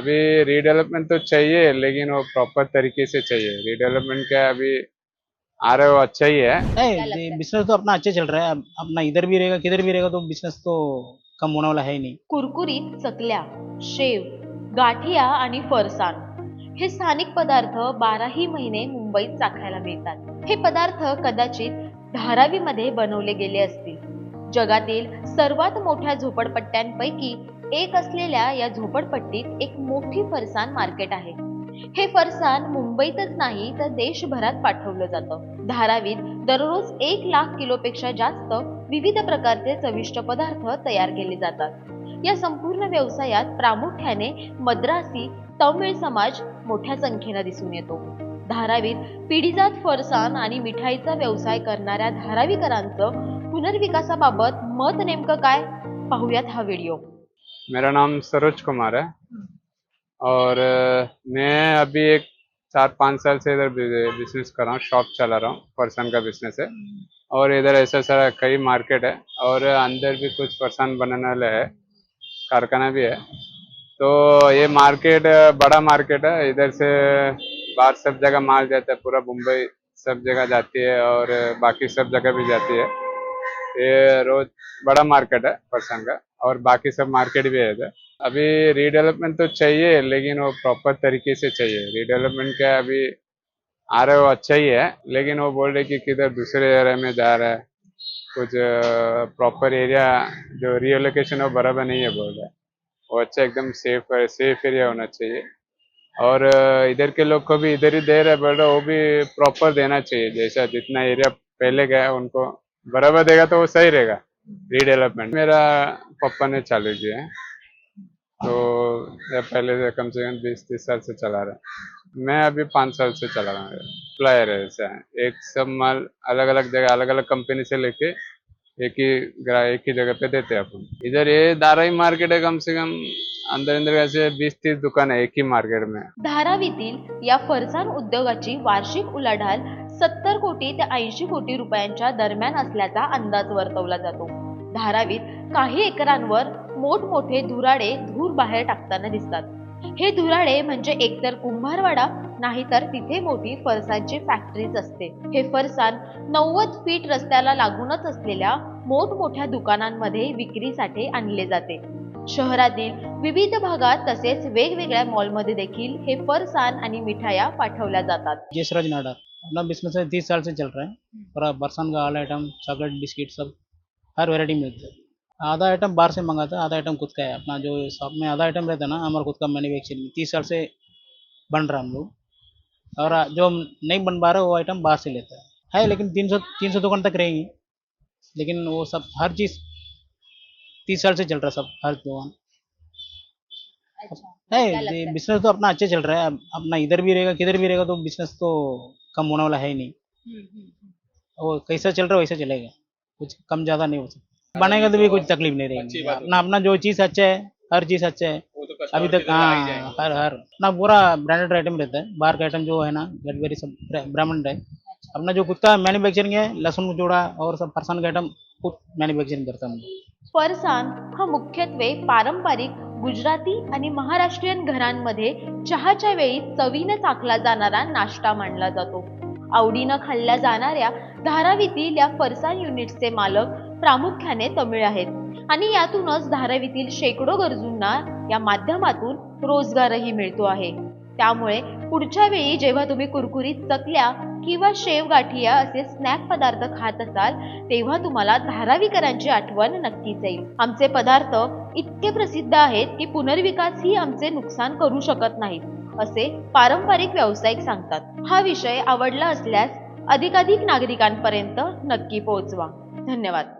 अभी रीडेवलपमेंट तो चाहिए लेकिन वो प्रॉपर तरीके से चाहिए। रीडेवलपमेंट क्या अभी आ रहा है वो अच्छा ही है। नहीं बिजनेस तो अपना अच्छा चल रहा है। अपना इधर भी रहेगा किधर भी रहेगा तो बिजनेस तो कम होने वाला है ही नहीं। कुरकुरीत चकल्या शेव गाठिया आणि फरसाण हे स्थानिक पदार्थ बाराही महिने मुंबईत चाखायला मिळतात. हे पदार्थ कदाचित धारावीमध्ये बनवले गेले असतील. जगातील सर्वात मोठ्या झोपडपट्ट्यांपैकी एक असलेल्या या झोपडपट्टीत एक मोठी फरसाण मार्केट आहे. हे फरसाण मुंबईतच नाही तर देशभरात पाठवलं जातं. धारावीत दररोज एक लाख किलोपेक्षा जास्त विविध प्रकारचे चविष्ट पदार्थ तयार केले जातात. या संपूर्ण व्यवसायात प्रामुख्याने मद्रासी तमिळ समाज मोठ्या संख्येनं दिसून येतो. धारावीत पिढीजात फरसाण आणि मिठाईचा व्यवसाय करणाऱ्या धारावीकरांचं पुनर्विकासाबाबत मत नेमकं काय? पाहूयात हा व्हिडिओ. मेरा नाम सरोज कुमार है। और मैं अभी एक चार पाँच साल से इधर बिज़नेस कर रहा हूँ शॉप चला रहा हूँ पर्सन का बिज़नेस है। और इधर ऐसा सारा कई मार्केट है, और अंदर भी कुछ पर्सन बनाने वाले है, कारखाना भी है। तो ये मार्केट बड़ा मार्केट है, इधर से बाहर सब जगह माल जाता है, पूरा मुंबई सब जगह जाती है, और बाकी सब जगह भी जाती है। ये रोज बड़ा मार्केट है पर्सन का। और बाकी सब मार्केट भी है इधर। अभी रीडेवलपमेंट तो चाहिए, लेकिन वो प्रॉपर तरीके से चाहिए। रीडेवलपमेंट का अभी आ रहा है वो अच्छा ही है, लेकिन वो बोल रहे कि किधर दूसरे एरिया में जा रहा है। कुछ प्रॉपर एरिया जो रियोलोकेशन है, वो बराबर नहीं है बोल रहा वो अच्छा एकदम सेफ़ सेफ़ एरिया होना चाहिए। और इधर के लोग को भी इधर ही दे रहे बोल रहे वो भी प्रॉपर देना चाहिए। जैसा जितना एरिया पहले गया उनको बराबर देगा तो वो सही रहेगा। रीडेवलपमेंट मेरा पप्पा ने चालू किया है। तो पहले से कम से कम बीस तीस साल से चला रहा है। मैं अभी पाँच साल से चला रहा हूँ। सप्लायर है ऐसा है एक सब माल अलग अलग जगह अलग अलग कंपनी से लेके एक ही एक ही जगह पे देते हैं अपन। इधर ये दाराई मार्केट है कम से कम अंदर अंदर ऐसे बीस तीस दुकान है एक ही मार्केट में। धारावीतील या फरसाण उद्योगाची वार्षिक उलाढाल सत्तर कोटी ते ऐंशी कोटी रुपयांच्या दरम्यान असल्याचा अंदाज वर्तवला जातो. धारावीत काही एकरांवर मोठमोठे धुराडे धूर बाहेर टाकताना दिसतात. हे धुराडे म्हणजे एकतर कुंभारवाडा नाहीतर तिथे मोठी फरसांची फॅक्टरीच असते. हे फरसान नव्वद फीट रस्त्याला लागूनच असलेल्या मोठमोठ्या दुकानांमध्ये विक्रीसाठी आणले जाते. शहरातील विविध भागात तसेच वेगवेगळ्या मॉलमध्ये देखील हे फरसाण आणि मिठाया पाठवल्या जातात. जसराज नाडा. अपना बिज़नेस है तीस साल से चल रहा है। पूरा बरसान का ऑल आइटम चॉकलेट बिस्किट सब, हर वेराइटी मिलती है। आधा आइटम बाहर से मंगाता है, आधा आइटम खुद का है। अपना जो शॉप में आधा आइटम रहता है ना, हमारा खुद का मैन्युफैक्चरिंग तीस साल से बन रहा हम लोग। और जो नहीं बन पा रहे, वो आइटम बाहर से लेता है। है, लेकिन तीन सौ तीन सौ दुकान तक रहेंगी। लेकिन वो सब, हर चीज़ तीस साल से चल रहा है सब, हर दुकान। नहीं बिज़नेस तो अपना अच्छा चल रहा है। अपना इधर भी रहेगा किधर भी रहेगा तो बिज़नेस तो कम होने वाला है ही नहीं। वो कैसा चल रहा है वैसा चलेगा। कुछ कम ज़्यादा नहीं हो सकता। बनेगा तो भी कुछ तकलीफ़ नहीं रहेगी। अपना अपना जो चीज़ अच्छा है हर चीज़ अच्छा है। तो अभी तक हाँ हर हर। अपना पूरा ब्रांडेड आइटम रहता है। बाहर का आइटम जो है ना गडबेरी सब ब्राह्मण है। अपना जो खुद का मैन्युफैक्चरिंग है लहसुन जोड़ा और सब फरसान का आइटम खुद मैन्युफैक्चरिंग करता है। फरसाण हा मुख्यत्वे पारंपरिक गुजराती आणि महाराष्ट्रीयन घरांमध्ये चहाच्या वेळी चवीनं चाकला जाणारा नाश्ता मानला जातो. आवडीनं खाल्ल्या जाणाऱ्या धारावीतील या फरसाण युनिट्सचे मालक प्रामुख्याने तमिळ आहेत. आणि यातूनच धारावीतील शेकडो गरजूंना या माध्यमातून रोजगारही मिळतो आहे. त्यामुळे पुढच्या वेळी जेव्हा तुम्ही कुरकुरीत चकल्या किंवा शेव गाठिया असे स्नॅक पदार्थ खात असाल तेव्हा तुम्हाला धारावीकरांची आठवण नक्कीच येईल. आमचे पदार्थ इतके प्रसिद्ध आहेत की पुनर्विकास ही आमचे नुकसान करू शकत नाहीत असे पारंपरिक व्यावसायिक सांगतात. हा विषय आवडला असल्यास अधिकाधिक नागरिकांपर्यंत नक्की पोहोचवा. धन्यवाद.